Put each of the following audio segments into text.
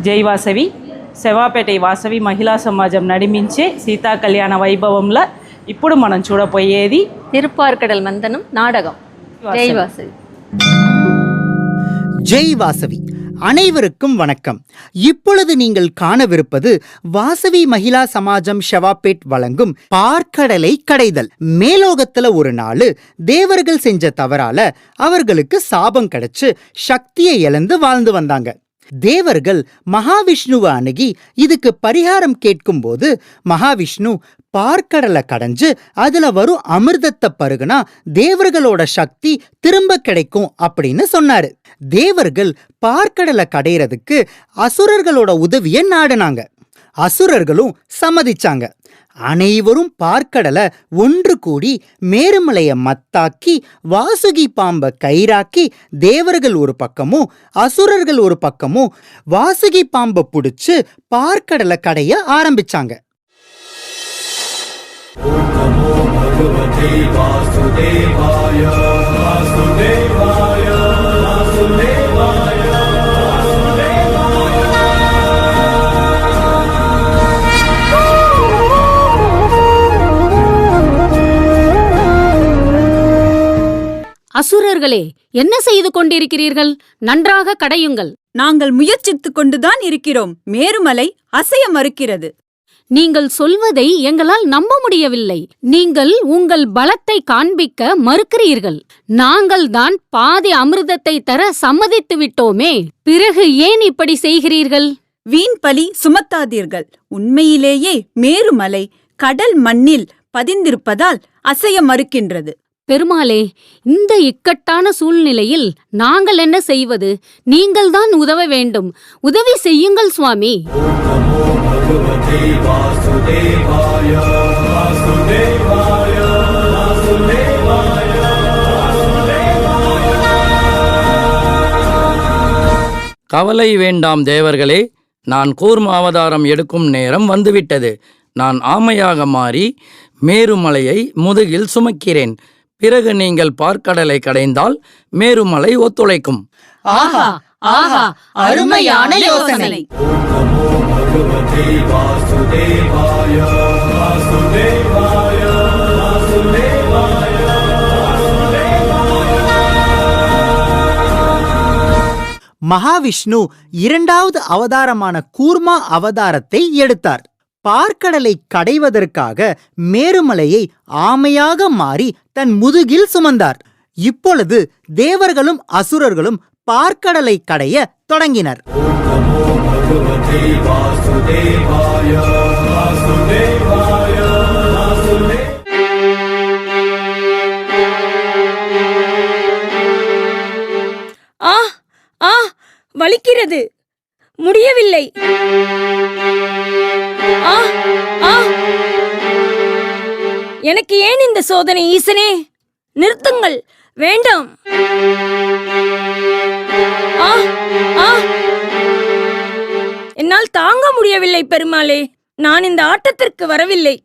జై వాసవి సెవాపేట వాసవి మహిళా సమాజం నడిమించే సీతా కళ్యాణ వైభవంలో ఇప్పుడు మనం చూడబోయేది திருப்பார்கடல் மந்தனம் நாடகம் ஜெய் வாசவி ஜெய் வாசவி அனைவருக்கும் வணக்கம் இப்பொழுது நீங்கள் காணவிருப்பது வாசவி மகிழா சமாஜம் ஷெவாப்பேட் வழங்கும் பார்க்கடலை கடைதல் மேலோகத்துல ஒரு நாள் தேவர்கள் செஞ்ச தவறால அவர்களுக்கு சாபம் கிடைச்சு சக்தியை இழந்து வாழ்ந்து வந்தாங்க தேவர்கள் மகாவிஷ்ணுவை அணுகி இதுக்கு பரிகாரம் கேட்கும்போது மகாவிஷ்ணு பார்க்கடலை கடைஞ்சு அதுல வரும் அமிர்தத்தை பருகுனா தேவர்களோட சக்தி திரும்ப கிடைக்கும் அப்படின்னு சொன்னாரு. தேவர்கள் பார்க்கடலை கடையிறதுக்கு அசுரர்களோட உதவியை நாடினாங்க. அசுரர்களும் சம்மதிச்சாங்க. அனைவரும் பார்க்கடலை ஒன்று கூடி மேருமலைய மத்தாக்கி வாசுகி பாம்ப கயிறாக்கி தேவர்கள் ஒரு பக்கமும் அசுரர்கள் ஒரு பக்கமும் வாசுகி பாம்பை பிடிச்சு பார்க்கடலை கடைய ஆரம்பிச்சாங்க. அசுரர்களே என்ன செய்து கொண்டிருக்கிறீர்கள்? நன்றாக கடையுங்கள். நாங்கள் முயற்சித்துக் கொண்டுதான் இருக்கிறோம். மேருமலை அசைய மறுக்கிறது. நீங்கள் சொல்வதை எங்களால் நம்ப முடியவில்லை. நீங்கள் உங்கள் பலத்தை காண்பிக்க மறுக்கிறீர்கள். நாங்கள் தான் பாதி அமிர்தத்தை தர சம்மதித்து விட்டோமே. பிறகு ஏன் இப்படி செய்கிறீர்கள்? வீண் பலி சுமத்தாதீர்கள். உண்மையிலேயே மேருமலை கடல் மண்ணில் பதிந்திருப்பதால் அசைய மறுக்கின்றது. பெருமாளே இந்த இக்கட்டான சூழ்நிலையில் நாங்கள் என்ன செய்வது? நீங்கள்தான் உதவ வேண்டும். உதவி செய்யுங்கள் சுவாமி. கவலை வேண்டாம் தேவர்களே நான் கூர்ம அவதாரம் எடுக்கும் நேரம் வந்துவிட்டது. நான் ஆமையாக மாறி மேருமலையை முதுகில் சுமக்கிறேன். பிறகு நீங்கள் பார்க்கடலை கடைந்தால் மேருமலை ஒத்துழைக்கும். ஆஹா ஆஹா அருமையான யோசனை. மகாவிஷ்ணு இரண்டாவது அவதாரமான கூர்மா அவதாரத்தை எடுத்தார். பார்க்கடலை கடைவதற்காக மேருமலையை ஆமையாக மாறி தன் முதுகில் சுமந்தார். இப்பொழுது தேவர்களும் அசுரர்களும் பார்க்கடலை கடைய தொடங்கினர். ஆ ஆ வலிக்கிறது. முடியவில்லை. எனக்கு ஏன் இந்த சோதனை ஈசனே? நிறுத்துங்கள். வேண்டாம். ஆ ஆ. என்னால் தாங்க முடியவில்லை பெருமாளே. நான் இந்த ஆட்டத்திற்கு வரவில்லை.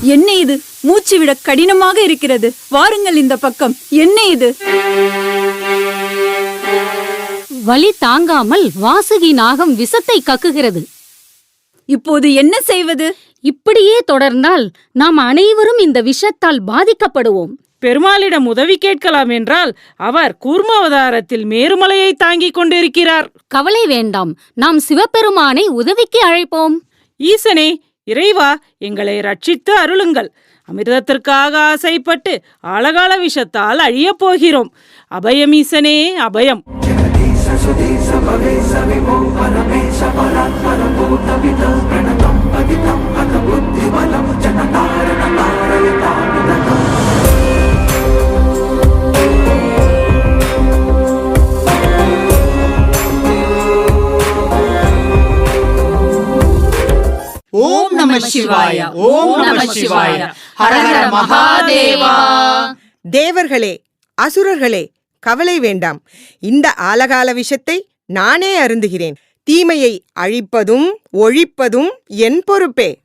என்ன இது? மூச்சு விட கடினமாக இருக்கிறது. வாருங்கள் இந்த பக்கம். என்ன இது? வலி தாங்காமல் வாசுகி நாகம் விஷத்தை கக்குகிறது. இப்போது என்ன செய்வது? இப்படியே தொடர்ந்தால் நாம் அனைவரும் இந்த விஷத்தால் பாதிக்கப்படுவோம். பெருமாளிடம் உதவி கேட்கலாம் என்றால் அவர் கூர்மாவதாரத்தில் மேருமலையை தாங்கிக் கொண்டிருக்கிறார். கவலை வேண்டாம். நாம் சிவபெருமானை உதவிக்கு அழைப்போம். ஈசனே இறைவா எங்களை ரட்சித்து அருளுங்கள். அமிர்தத்திற்காக ஆசைப்பட்டு அழகால விஷத்தால் அழியப் போகிறோம். அபயம் அபயம். ஓம் நம சிவாய ஓம் நம சிவாய. ஹர ஹர மகாதேவா. தேவர்களே அசுரர்களே கவலை வேண்டாம். இந்த ஆலகால விஷத்தை நானே அருந்துகிறேன். தீமையை அழிப்பதும் ஒழிப்பதும் என் பொறுப்பே.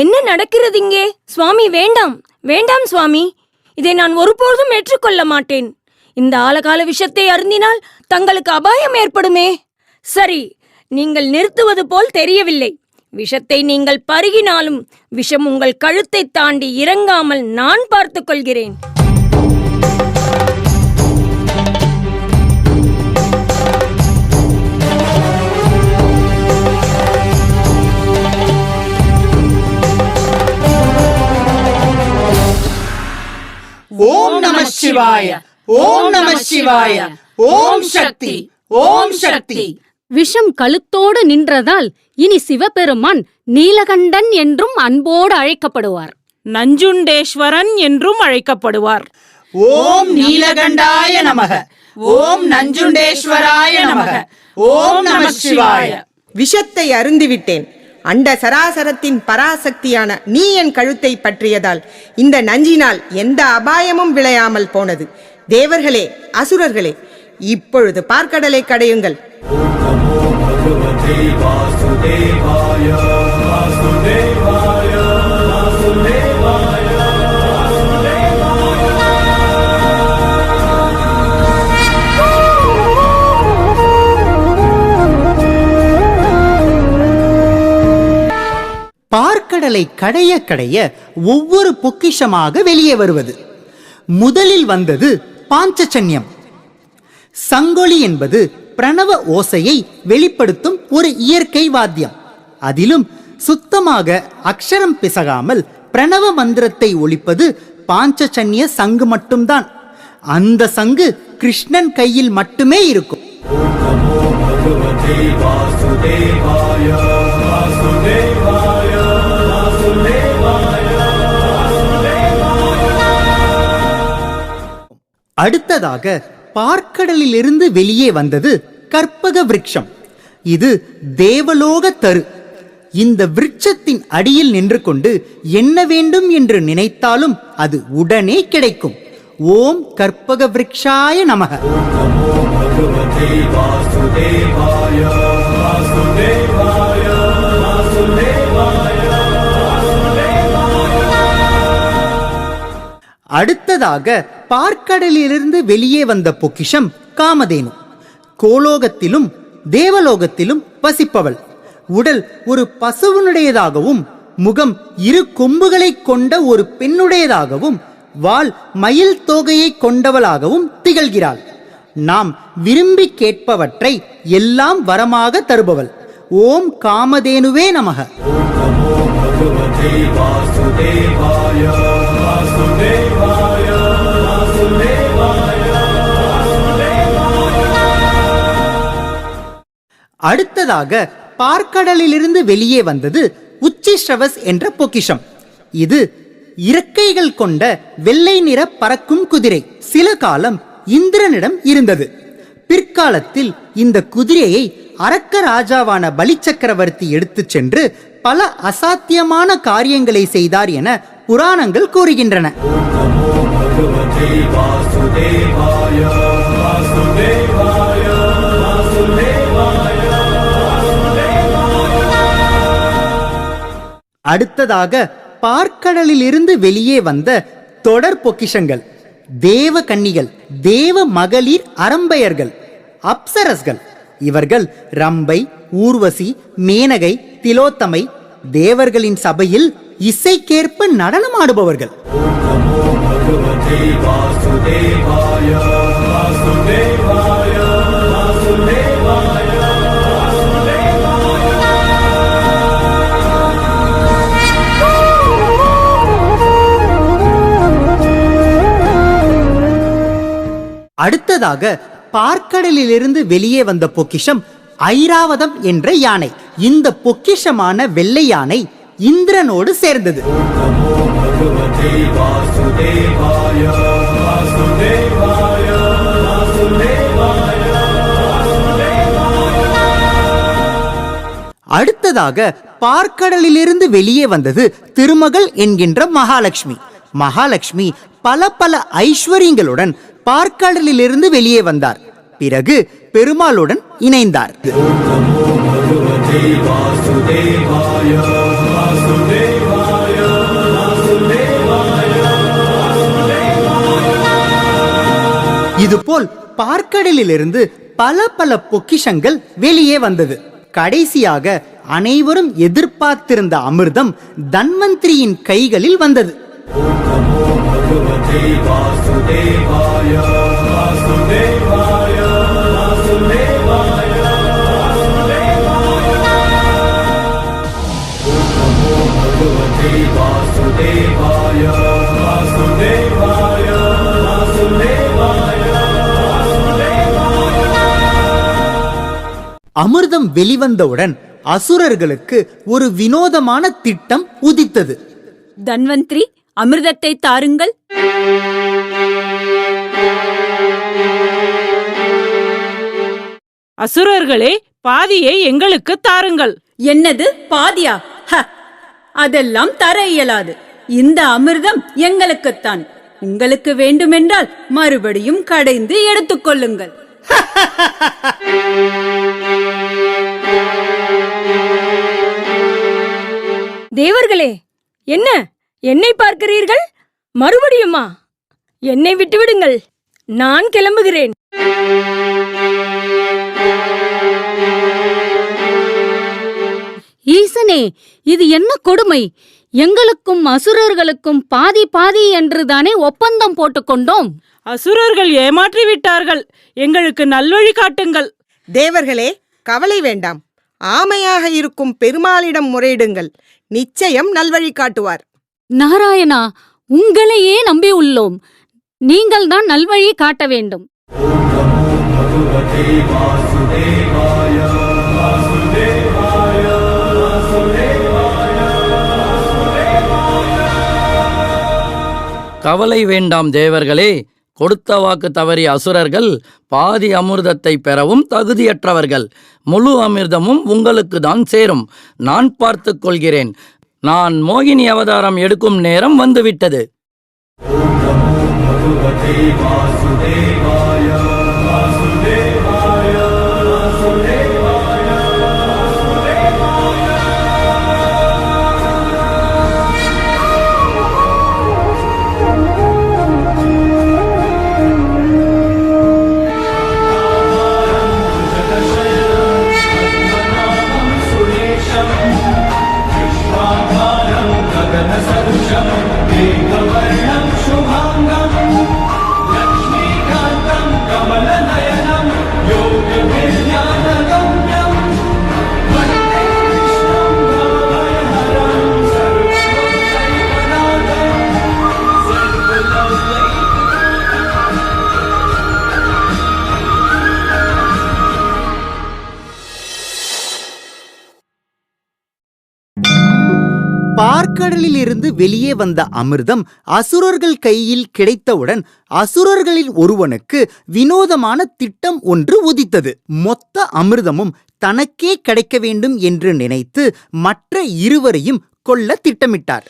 என்ன நடக்கிறது இங்கே? சுவாமி வேண்டாம். வேண்டாம் சுவாமி. இதை நான் ஒருபோதும் ஏற்றுக்கொள்ள மாட்டேன். இந்த ஆலகால விஷத்தை அருந்தினால் தங்களுக்கு அபாயம் ஏற்படுமே. சரி நீங்கள் நிறுத்துவது போல் தெரியவில்லை. விஷத்தை நீங்கள் பருகினாலும் விஷம் உங்கள் கழுத்தை தாண்டி இறங்காமல் நான் பார்த்துக்கொள்கிறேன் ஓம் நம சிவாய. ஓம் நம சிவாய. ஓம் சக்தி. ஓம் சக்தி. விஷம் கழுத்தோடு நின்றதால் இனி சிவபெருமான் நீலகண்டன் என்றும் அன்போடு அழைக்கப்படுவார். நஞ்சுண்டேஸ்வரன் என்றும் அழைக்கப்படுவார். ஓம் நீலகண்டாய நமக. ஓம் நஞ்சுண்டேஸ்வராய நமக. ஓம் நம சிவாய. விஷத்தை அருந்திவிட்டேன். அண்ட சராசரத்தின் பராசக்தியான நீ என் கழுத்தை பற்றியதால் இந்த நஞ்சினால் எந்த அபாயமும் விளையாமல் போனது. தேவர்களே அசுரர்களே இப்பொழுது பார்க்கடலை கடையுங்கள். பார்க்கடலை கடைய கடைய ஒவ்வொரு பொக்கிஷமாக வெளியே வருவது. முதலில் வந்தது பாஞ்சச்சன்யம் சங்கொலி என்பது பிரணவ ஓசையை வெளிப்படுத்தும் ஒரு இயற்கை வாத்தியம். அதிலும் சுத்தமாக அக்ஷரம் பிசகாமல் பிரணவ மந்திரத்தை ஒழிப்பது பாஞ்சச்சன்ய சங்கு மட்டும்தான். அந்த சங்கு கிருஷ்ணன் கையில் மட்டுமே இருக்கும். அடுத்ததாக பார்க்கடலிலிருந்து வெளியே வந்தது கற்பக விருட்சம். இது தேவலோக தரு. இந்த விருட்சத்தின் அடியில் நின்று கொண்டு என்ன வேண்டும் என்று நினைத்தாலும் அது உடனே கிடைக்கும். ஓம் கற்பக விருட்சாய நமக. அடுத்ததாக பார்க்கடலிலிருந்து வெளியே வந்த பொக்கிஷம் காமதேனு. கோலோகத்திலும் தேவலோகத்திலும் வசிப்பவள். உடல் ஒரு பசுவனுடையதாகவும் முகம் இரு கொம்புகளைக் கொண்ட ஒரு பெண்ணுடையதாகவும் வால் மயில் தோகையை கொண்டவளாகவும் திகழ்கிறாள். நாம் விரும்பி கேட்பவற்றை எல்லாம் வரமாக தருபவள். ஓம் காமதேனுவே நமக. அடுத்ததாக பார்க்கடலிலிருந்து வெளியே வந்தது உச்சிஸ்ரவஸ் என்ற பொக்கிஷம். இது இறக்கைகள் கொண்ட வெள்ளை நிற பறக்கும் குதிரை. சில காலம் இந்திரனிடம் இருந்தது. பிற்காலத்தில் இந்த குதிரையை அரக்க ராஜாவான பலிச்சக்கரவர்த்தி எடுத்துச் சென்று பல அசாத்தியமான காரியங்களை செய்தார் என புராணங்கள் கூறுகின்றன. அடுத்ததாக பார்க்கடலிலிருந்து வெளியே வந்த தொடர் பொக்கிஷங்கள் தேவ கன்னிகள் தேவ மகளிர் அரம்பையர்கள் அப்சரஸ்கள். இவர்கள் ரம்பை ஊர்வசி மேனகை திலோத்தமை தேவர்களின் சபையில் இசைக்கேற்ப நடனமாடுபவர்கள். அடுத்ததாக பார்க்கடலிலிருந்து வெளியே வந்த பொக்கிஷம் ஐராவதம் என்ற யானை. இந்த பொக்கிஷமான வெள்ளை யானை இந்திரனோடு சேர்ந்தது. அடுத்ததாக பார்க்கடலிலிருந்து வெளியே வந்தது திருமகள் என்கின்ற மகாலட்சுமி. மகாலட்சுமி பல பல ஐஸ்வர்யங்களுடன் பார்க்கடலிலிருந்து வெளியே வந்தார். பிறகு பெருமாளுடன் இணைந்தார். இதுபோல் பார்க்கடலிலிருந்து பல பல பொக்கிஷங்கள் வெளியே வந்தது. கடைசியாக அனைவரும் எதிர்பார்த்திருந்த அமிர்தம் தன்வந்திரியின் கைகளில் வந்தது. அமிர்தம் வெளிவந்தவுடன் அசுரர்களுக்கு ஒரு வினோதமான திட்டம் உதித்தது. தன்வந்திரி அமிர்தத்தை தாருங்கள். அசுரர்களே பாதியை எங்களுக்கு தாருங்கள். என்னது பாதியா? ஹ! அதெல்லாம் தர இயலாது. இந்த அமிர்தம் எங்களுக்குத்தான். உங்களுக்கு வேண்டுமென்றால் மறுபடியும் கடைந்து எடுத்துக்கொள்ளுங்கள் தேவர்களே என்ன? என்னை பார்க்கிறீர்கள்? மறுபடியுமா? என்னை விட்டுவிடுங்கள். நான் கிளம்புகிறேன். ஈசனே இது என்ன கொடுமை? எங்களுக்கும் அசுரர்களுக்கும் பாதி பாதி என்றுதானே ஒப்பந்தம் போட்டுக்கொண்டோம் அசுரர்கள் ஏமாற்றி விட்டார்கள் எங்களுக்கு நல்வழி காட்டுங்கள். தேவர்களே கவலை வேண்டாம். ஆமையாக இருக்கும் பெருமாளிடம் முறையிடுங்கள். நிச்சயம் நல்வழி காட்டுவார். நாராயணா உங்களையே நம்பி உள்ளோம். நீங்கள்தான் நல்வழி காட்ட வேண்டும். கவலை வேண்டாம் தேவர்களே கொடுத்த வாக்கு தவறிய அசுரர்கள் பாதி அமிர்தத்தை பெறவும் தகுதியற்றவர்கள். முழு அமிர்தமும் உங்களுக்கு தான் சேரும். நான் பார்த்து கொள்கிறேன். நான் மோகினி அவதாரம் எடுக்கும் நேரம் வந்துவிட்டது. இருந்து வெளியே வந்த அமிர்தம் அசுரர்கள் கையில் கிடைத்தவுடன் அசுரர்களில் ஒருவனுக்கு வினோதமான திட்டம் ஒன்று உதித்தது. மொத்த அமிர்தமும் தனக்கே கிடைக்க வேண்டும் என்று நினைத்து மற்ற இருவரையும் கொல்ல திட்டமிட்டார்.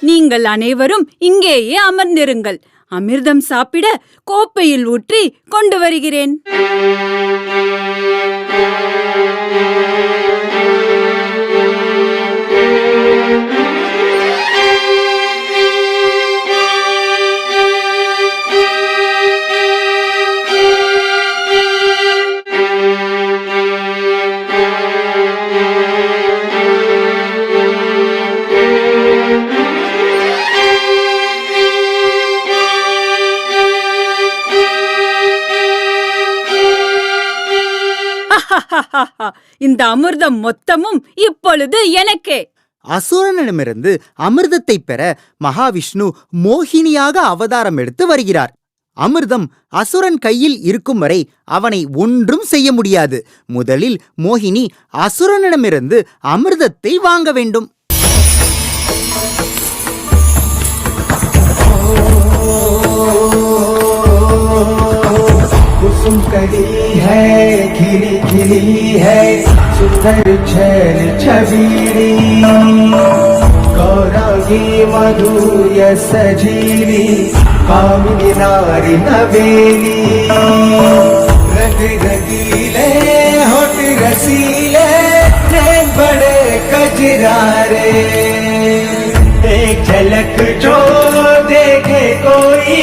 நீங்கள் அனைவரும் இங்கேயே அமர்ந்திருங்கள். அமிர்தம் சாப்பிட கோப்பையில் ஊற்றி கொண்டு வருகிறேன். இந்த அமிர்தம் மொத்தமும் இப்பொழுது எனக்கே. அசுரனிடமிருந்து அமிர்தத்தை பெற மகாவிஷ்ணு மோகினியாக அவதாரம் எடுத்து வருகிறார். அமிர்தம் அசுரன் கையில் இருக்கும் வரை அவனை ஒன்றும் செய்ய முடியாது. முதலில் மோகினி அசுரனிடமிருந்து அமிர்தத்தை வாங்க வேண்டும். Oh कली है खिली खिली है सुंदर छैल छबीली गौरांगी मधुय सजीली कामिनी नारी नवेली रंग रंगीले होठ रसीले बड़े कजरारे एक झलक जो देखे कोई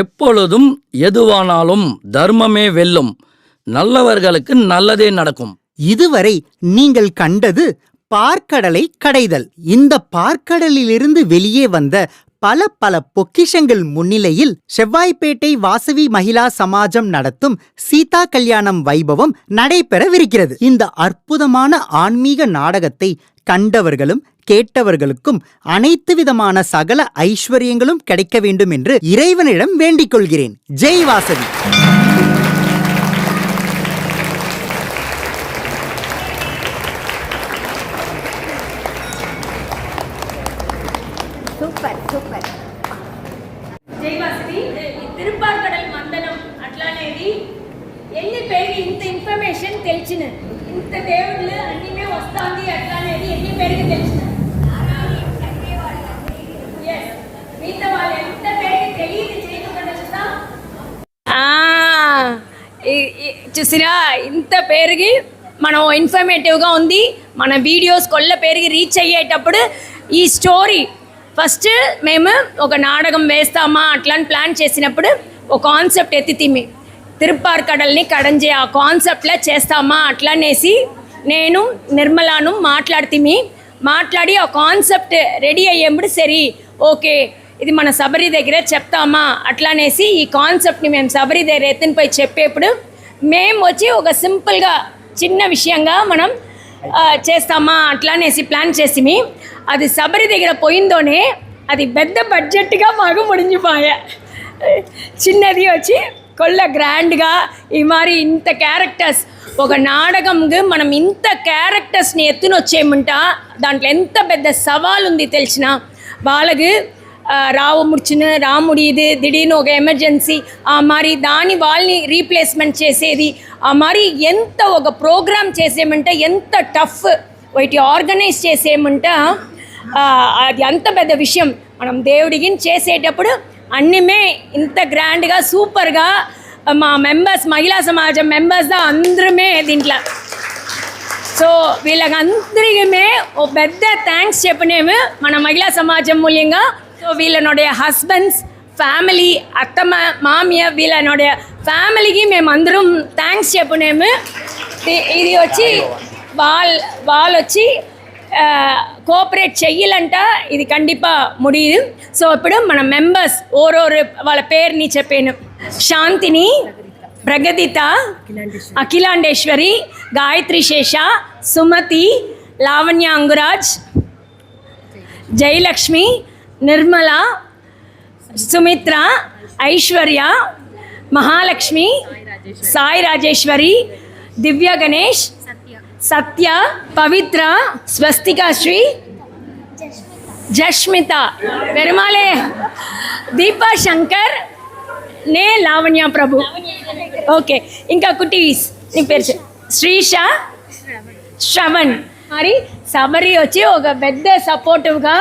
எப்பொழுதும் எதுவானாலும் தர்மமே வெல்லும். நல்லவர்களுக்கு நல்லதே நடக்கும். இதுவரை நீங்கள் கண்டது பார்க்கடலை கடைதல். இந்த பார்க்கடலிலிருந்து வெளியே வந்த பல பல பொக்கிஷங்கள் முன்னிலையில் செவ்வாய்ப்பேட்டை வாசவி மகிழா சமாஜம் நடத்தும் சீதா கல்யாணம் வைபவம் நடைபெறவிருக்கிறது. இந்த அற்புதமான ஆன்மீக நாடகத்தை கண்டவர்களும் கேட்டவர்களுக்கும் அனைத்து விதமான சகல ஐஸ்வர்யங்களும் கிடைக்க வேண்டும் என்று இறைவனிடம் வேண்டிக் கொள்கிறேன். ஜெய் வாசவி! తిరుపార్కడల్ మందనం అట్లానేది ఎన్ని పేరు ఇంత ఇన్ఫర్మేషన్ తెలిసిన ఇంత దేవుళ్ళు అన్నిమే వస్తాంది అట్లానేది ఎన్ని పేరుకి తెలిసిన Yes. మిగతా వాళ్ళు ఎంత పేరుకి తెలియదు చేయకుండా చూసిరా ఇంత పేరుకి మనం ఇన్ఫర్మేటివ్గా ఉంది. మన వీడియోస్ కొల్ల పేరుకి రీచ్ అయ్యేటప్పుడు ఈ స్టోరీ ఫస్ట్ మేము ఒక నాటకం వేస్తామా అట్లా అని ప్లాన్ చేసినప్పుడు ఒక కాన్సెప్ట్ ఎత్తితిమి తిరుప్పార్ కడల్ని కడంజే ఆ కాన్సెప్ట్లో చేస్తామా అట్లా అనేసి నేను నిర్మలాను మాట్లాడితిమి మాట్లాడి ఆ కాన్సెప్ట్ రెడీ అయ్యేప్పుడు సరి ఓకే ఇది మన సబరి దగ్గర చెప్తామా అట్లా అనేసి ఈ కాన్సెప్ట్ని మేము సబరి దగ్గర ఎత్తునిపోయి చెప్పేప్పుడు మేము వచ్చి ఒక సింపుల్గా చిన్న విషయంగా మనం చేస్తామా అట్లా అనేసి ప్లాన్ చేసిమి. అది సబరి దగ్గర పోయిందోనే అది పెద్ద బడ్జెట్గా మాకు ముడించిపోయా చిన్నది వచ్చి కొల్ల గ్రాండ్గా ఈ మరి ఇంత క్యారెక్టర్స్ ఒక నాటకంకి మనం ఇంత క్యారెక్టర్స్ని ఎత్తునొచ్చేయమంటా దాంట్లో ఎంత పెద్ద సవాల్ ఉంది తెలిసిన? వాళ్ళకి రావు ముడిచిన రాముడి ఇది దిడీర్னு ఒక ఎమర్జెన్సీ. ఆ మరి దాని వాళ్ళని రీప్లేస్మెంట్ చేసేది. ఆ మరి ఎంత ఒక ప్రోగ్రామ్ చేసేయమంటే ఎంత టఫ్ వాటి ఆర్గనైజ్ చేసేమంటే అది అంత పెద్ద విషయం. మనం దేవుడికి చేసేటప్పుడు అన్నిమే ఇంత గ్రాండ్గా సూపర్గా మా మెంబర్స్ మహిళా సమాజం మెంబర్స్ అందరమే దీంట్లో. సో వీళ్ళకందరికీ ఓ పెద్ద థ్యాంక్స్ చెప్పనేము. మన మహిళా సమాజం మూల్యంగా ஸோ வீல் என்னுடைய ஹஸ்பண்ட்ஸ் ஃபேமிలీ అత్తమ్మ మామయ్య వీళ్ళనోడ ఫ్యామిలీకి మేమందరం థ్యాంక్స్ చెప్పునేము ఇది వచ్చి వాల్ వాల్ వచ్చి కోఆపరేట్ చెయ్యాలంట ఇది కండిపా ముడియదు సో ఇప్పుడు మన మెంబర్స్ ఓరోరు వాళ్ళ పేరుని చెప్పాను శాంతిని ప్రగతిత అఖిలాండేశ్వరి గాయత్రి శేష సుమతి లావణ్య అంగురాజ్ జయలక్ష్మి నిర్మల సుమిత్ర ఐశ్వర్య మహాలక్ష్మి సాయి రాజేశ్వరి దివ్య గణేష్ సత్య పవిత్ర స్వస్తిక శ్రీ జష్మిత పెరుమాలే దీపా శంకర్ నే లావణ్య ప్రభు. ఓకే ఇంకా కుటీస్ నీ పేరు శ్రీష శ్రవణ్. మరి శబరి వచ్చి ఒక పెద్ద సపోర్టివ్గా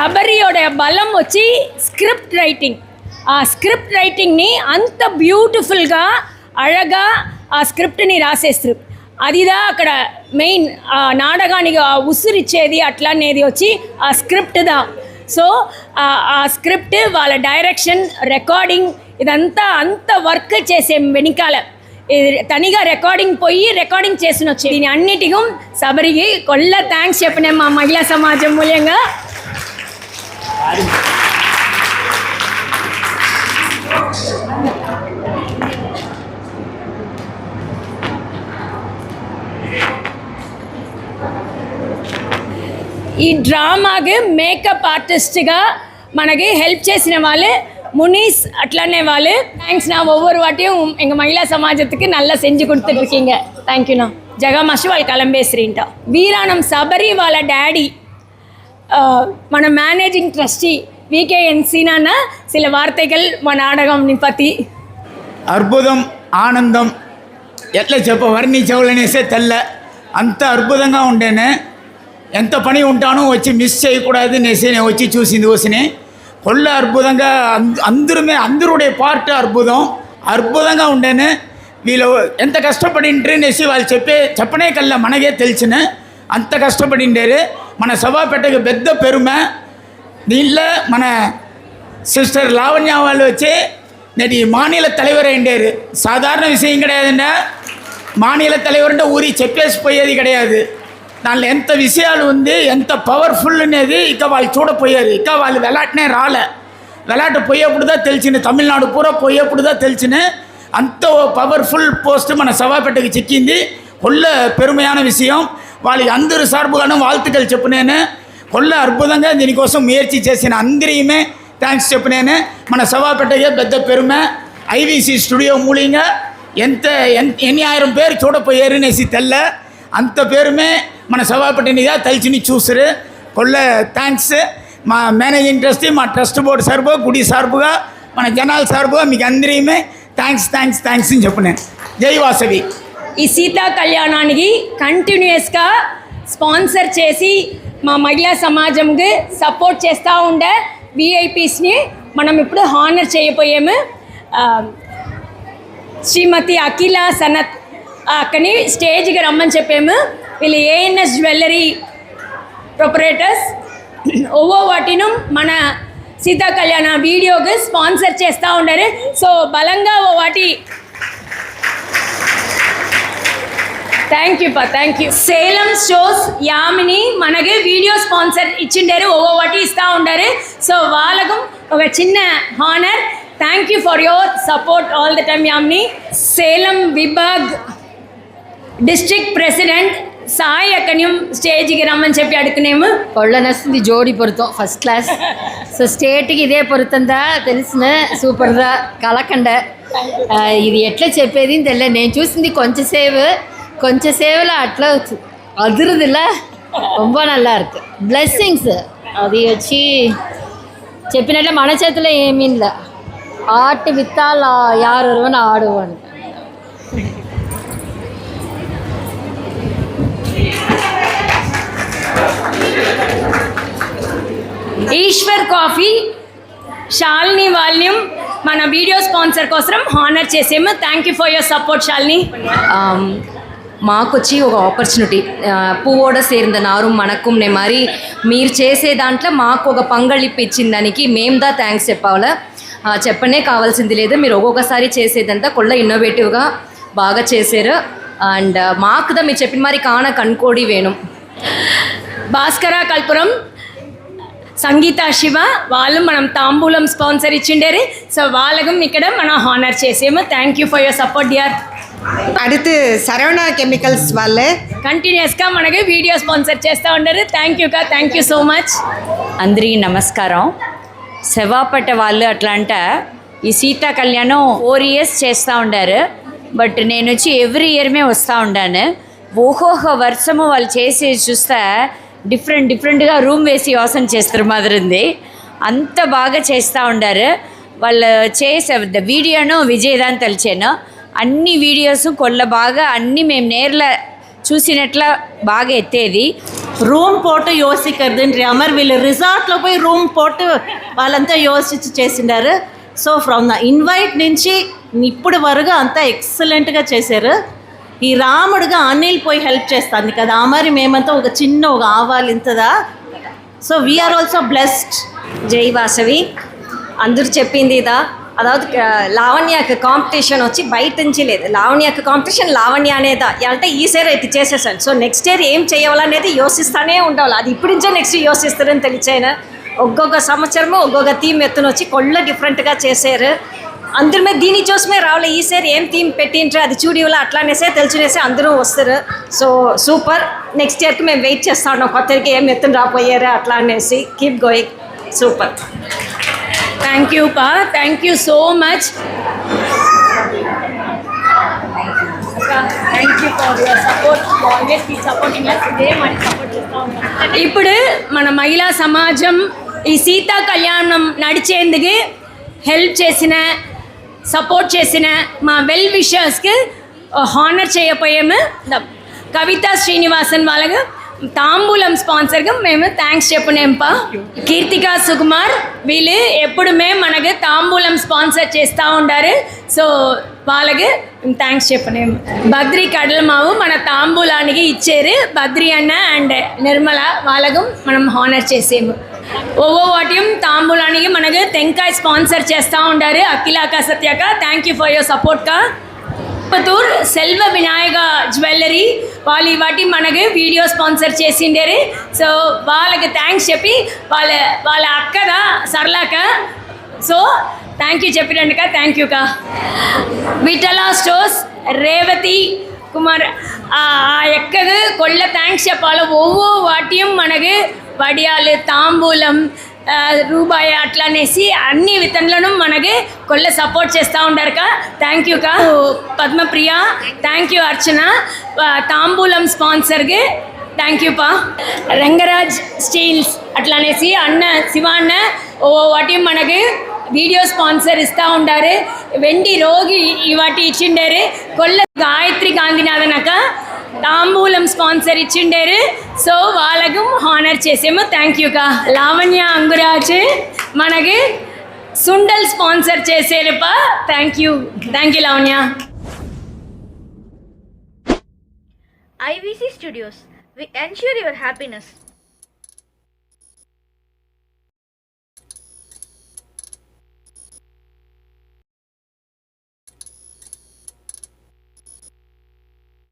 శబరియోడ బలం వచ్చి స్క్రిప్ట్ రైటింగ్ ఆ స్క్రిప్ట్ రైటింగ్ని అంత బ్యూటిఫుల్గా అழగా ఆ స్క్రిప్ట్ని రాసేస్తారు అదిదా అక్కడ మెయిన్ ఆ నాటకానికి ఆ ఉసిరిచ్చేది అట్లా అనేది వచ్చి ఆ స్క్రిప్ట్ దా సో ఆ స్క్రిప్ట్ వాళ్ళ డైరెక్షన్ రికార్డింగ్ ఇదంతా అంత వర్క్ చేసే వెనకాల తనిగా రికార్డింగ్ పోయి రికార్డింగ్ చేసిన వచ్చి దీని అన్నిటికీ సబరికి కొల్ల థ్యాంక్స్ చెప్పిన మా మహిళా సమాజం మూల్యంగా ఈ డ్రామాకి మేకప్ ఆర్టిస్ట్గా మనకి హెల్ప్ చేసిన వాళ్ళు முனீஸ் அட்லனே வாழு தேங்க்ஸ்ண்ணா ஒவ்வொரு வாட்டியும் எங்கள் மகிழா சமாஜத்துக்கு நல்லா செஞ்சு கொடுத்துட்ருக்கீங்க தேங்க்யூண்ணா ஜெகா மஷுவால் கலம்பேஸ்ரீன்ட்டா வீராணம் சபரிவால டேடி మన మేనేజింగ్ ట్రస్టీ వికేఎన్ సీనాన్న సిల వార్తెగల్ మా నాటకం నిపతి అద్భుతం ఆనందం ఎట్లా చెప్ప వర్ణించవలనేసే తెల్ల అంత అద్భుతంగా ఉండేనే ఎంత పని ఉంటానో వచ్చి మిస్ చేయకూడదు నేసేనే వచ్చి చూసింది వసినే కొల్ల అద్భుతంగా అందరమే అందరుడే పార్ట్ అద్భుతం అద్భుతంగా ఉండేనే వీళ్ళు ఎంత కష్టపడింటారు అనేసి వాళ్ళు చెప్పే చెప్పనే కల్లా మనకే తెలిసిన అంత కష్టపడిండారు మన సభాపేటకు పెద్ద పెరుమ దీంట్లో మన సిస్టర్ లావణ్య వాళ్ళు వచ్చి నేటి మానిల తలైవర్ అయ్యారు సాధారణ విషయం కిడయాదండ మానిల తలైవర్ అంటే ఊరి చెప్పేసి పోయేది కిడయాదు దాంట్లో ఎంత విషయాలు ఉంది ఎంత పవర్ఫుల్ అనేది ఇక వాళ్ళు చూడపోయారు ఇక వాళ్ళు వెలాటనే రాలే వెలాట పోయేప్పుడుదా తెలిసింది తమిళనాడు పూరా పోయేప్పుడుదా తెలిసిన అంత పవర్ఫుల్ పోస్ట్ మన సభాపెట్టకు చిక్కింది ఒళ్ళ పెరుమயான விஷயம் వాళ్ళకి అందరూ సార్పుగాను వాళ్ళతుకలు చెప్పినాను కొల్ల అద్భుతంగా దీనికోసం ముయర్చి చేసిన అందరిమే థ్యాంక్స్ చెప్పినాను మన సభాపేటయ్య పెద్ద పెరుమ ఐవీసీ స్టూడియో మూలంగా ఎంత ఎన్ని ఆయిరం పేరు చూడపోయారనేసి తెల్ల అంత పేరుమే మన సభాపతినిగా తలిచిని చూసారు కొల్ల థ్యాంక్స్ మా మేనేజింగ్ ట్రస్టీ మా ట్రస్ట్ బోర్డు సార్బో గుడి సార్పుగా మన జనాల సార్బో మీకు అందరిమే థ్యాంక్స్ థ్యాంక్స్ థ్యాంక్స్ అని చెప్పినాను జై వాసవి ఈ సీతా కళ్యాణానికి కంటిన్యూస్గా స్పాన్సర్ చేసి మా మహిళా సమాజంకి సపోర్ట్ చేస్తూ ఉండే విఐపీస్ని మనం ఇప్పుడు హానర్ చేయబోయాము. శ్రీమతి అఖిల సనత్ అక్కని స్టేజ్కి రమ్మని చెప్పాము. వీళ్ళు ఏఎన్ఎస్ జ్యువెలరీ ప్రొపరేటర్స్ ఒవ్వో వాటిను మన సీతా కళ్యాణ వీడియోకి స్పాన్సర్ చేస్తూ ఉండారు. సో బలంగా ఓ వాటి థ్యాంక్యూపా thank you Salem shows Yamini మనకి వీడియో స్పాన్సర్ ఇచ్చిండారు ఓవో వాటి ఇస్తూ ఉండారు సో వాళ్ళకు ఒక చిన్న honour thank you for your support all the time Yamini Salem vibhag district president Sai అక్కనియం స్టేజ్కి రమ్మని చెప్పి అడుగునేము ఒళ్ళనేస్తుంది జోడి పొరుతం ఫస్ట్ క్లాస్ సో స్టేట్కి ఇదే పొరుతుందా తెలిసిన సూపర్దా కలకండ ఇది ఎట్లా చెప్పేది తెలియదు నేను చూసింది కొంచెంసేపు కొంచెం సేవలో అట్లా అదురుదిలా ரொம்ப நல்லா இருக்கு பிளெஸ்ஸிங்ஸ் அது வச்சு చెప్పినట్లే మన చేతిలో ఏమీ లే ఆట విత్తాల యారు ఒరువన్ ఆడువన్ ఈశ్వర్ కాఫీ షాల్ని వాల్యూమ్ మన వీడియో స్పాన్సర్ కోసం హానర్ చేసాము thank you for your support Shalini మాకొచ్చి ఒక ఆపర్చునిటీ పూవోడ సేరింద నారు నే మరి మీరు చేసే దాంట్లో మాకు ఒక పంగళిప్పు ఇచ్చిన దానికి దా థ్యాంక్స్ చెప్పాలా చెప్పనే కావాల్సింది లేదు. మీరు ఒక్కొక్కసారి చేసేదంతా కొళ్ళ ఇన్నోవేటివ్గా బాగా చేశారు. అండ్ మాకుదా మీరు చెప్పిన మరి కాన కనుకోడి వేణు. భాస్కర కల్పురం సంగీత శివ వాళ్ళు మనం తాంబూలం స్పాన్సర్ ఇచ్చిండేరే. సో వాళ్ళకు ఇక్కడ మనం హానర్ చేసేము. Thank you for your support dear அடுத்து சரவணா கெமிக்கல்ஸ் వాళ్ళు కంటిన్యూస్గా మనకి వీడియో స్పాన్సర్ చేస్తూ ఉండరు థ్యాంక్ యూ కా థ్యాంక్ యూ సో మచ్ అందరికీ నమస్కారం శవాపట్ట వాళ్ళు అట్లా అంట ఈ సీతా కళ్యాణం ఫోర్ ఇయర్స్ చేస్తూ ఉండారు బట్ నేను వచ్చి ఎవ్రీ ఇయర్మే వస్తూ ఉండాను ఒక్కొక్క వర్షము వాళ్ళు చేసేది చూస్తే డిఫరెంట్ డిఫరెంట్గా రూమ్ వేసి యోసన చేస్తారు మాదిరింది అంత బాగా చేస్తూ ఉండారు వాళ్ళు చేసే వీడియోను విజయదాన్ తెలిచాను అన్ని వీడియోస్ కొల్ల బాగా అన్నీ మేము నేర్ల చూసినట్ల బాగా ఎత్తేది. రూమ్ పోటు యోసికర్దండ్రి అమర్ వీళ్ళు రిసార్ట్లో పోయి రూమ్ పోటు వాళ్ళంతా యోసించి చేసిండారు. సో ఫ్రమ్ ద ఇన్వైట్ నుంచి ఇప్పుడు వరకు అంతా ఎక్సలెంట్గా చేశారు. ఈ రాముడుగా అనిల్ పోయి హెల్ప్ చేస్తాను కదా మరి మేమంతా ఒక చిన్న ఒక ఆవాలు ఇంతదా? So we are also blessed జై వాసవి. అందరూ చెప్పింది ఇదా? అదావదు లావణ్యకు కాంపిటీషన్ వచ్చి బయట నుంచి లేదు లావణ్యకు కాంపిటీషన్ లావణ్య అనేదా అంటే ఈ సారి అయితే చేసేసాను సో నెక్స్ట్ ఇయర్ ఏం చేయాలనేది యోసిస్తానే ఉండాలి అది ఇప్పటి నుంచే నెక్స్ట్ యోచిస్తారని తెలిసాను ఒక్కొక్క సంవత్సరము ఒక్కొక్క థీమ్ ఎత్తున వచ్చి కొళ్ళ డిఫరెంట్గా చేశారు అందరి మీద దీని చూసమే రావాలి ఈసారి ఏం థీమ్ పెట్టింటారు అది చూడివలో అట్లానేసే తెలుసునేసి అందరూ వస్తారు సో సూపర్ నెక్స్ట్ ఇయర్కి మేము వెయిట్ చేస్తా ఉన్నాం కొత్తకి ఏం ఎత్తున రాపోయారు అట్లా అనేసి keep going super thank you పా థ్యాంక్ యూ సో మచ్ ఇప్పుడు మన మహిళా సమాజం ఈ సీతా కళ్యాణం నడిచేందుకు హెల్ప్ చేసిన సపోర్ట్ చేసిన మా వెల్ విషర్స్కి హానర్ చేయపోయాము కవిత శ్రీనివాసన్ వాళ్ళకు తాంబూలం స్పాన్సర్గా మేము థ్యాంక్స్ చెప్పనేంపా కీర్తిక సుకుమార్ వీళ్ళు ఎప్పుడుమే మనకు తాంబూలం స్పాన్సర్ చేస్తూ ఉండారు. సో వాళ్ళకి థ్యాంక్స్ చెప్పనేం. బద్రి కడల మావు మన తాంబూలానికి ఇచ్చారు. బద్రి అన్న అండ్ నిర్మల వాళ్ళకు మనం హానర్ చేసేము. ఒవ్వో వాట్యం తాంబూలానికి మనకు తెంకాయ స్పాన్సర్ చేస్తూ ఉండారు. అఖిలాక సత్యాక thank you for your సపోర్ట్కా తిరుపతూర్ Selva Vinayaka jewellery వాళ్ళు ఈ వాటి మనకి వీడియో స్పాన్సర్ చేసిండేరు సో వాళ్ళకి థ్యాంక్స్ చెప్పి వాళ్ళ వాళ్ళ అక్కదా సరళాక సో థ్యాంక్ యూ చెప్పినందుక థ్యాంక్ యూకా విఠలా స్టోర్స్ రేవతి కుమార్ ఆ ఎక్కకు కొల్ల థ్యాంక్స్ చెప్పాలి ఒవ్వో వాట్యం మనకు వడియాలు తాంబూలం ఆ, రూపాయి అట్లా అనేసి అన్ని విధంలోనూ మనకి కొల్ల సపోర్ట్ చేస్తూ ఉండారుక థ్యాంక్ యూ కా పద్మప్రియ థ్యాంక్ యూ అర్చన ఆ, తాంబూలం స్పాన్సర్కి థ్యాంక్ యూ పా రంగరాజ్ స్టీల్స్ అట్లా అనేసి అన్న శివ అన్న ఓ వాటి మనకి వీడియో స్పాన్సర్ ఇస్తూ ఉండారు వెండి రోగి ఈ వాటి ఇచ్చిండారు కొల్ల గాయత్రి గాంధీనాథనక తాంబూలం స్పాన్సర్ ఇచ్చిండారు. సో వాళ్ళకు హానర్ చేసాము. థ్యాంక్ యూగా లావణ్య అంగురాజ్ మనకి sundal sponsor చేసేరుపా. Thank you thank you Lavanya. IVC studios we ensure your happiness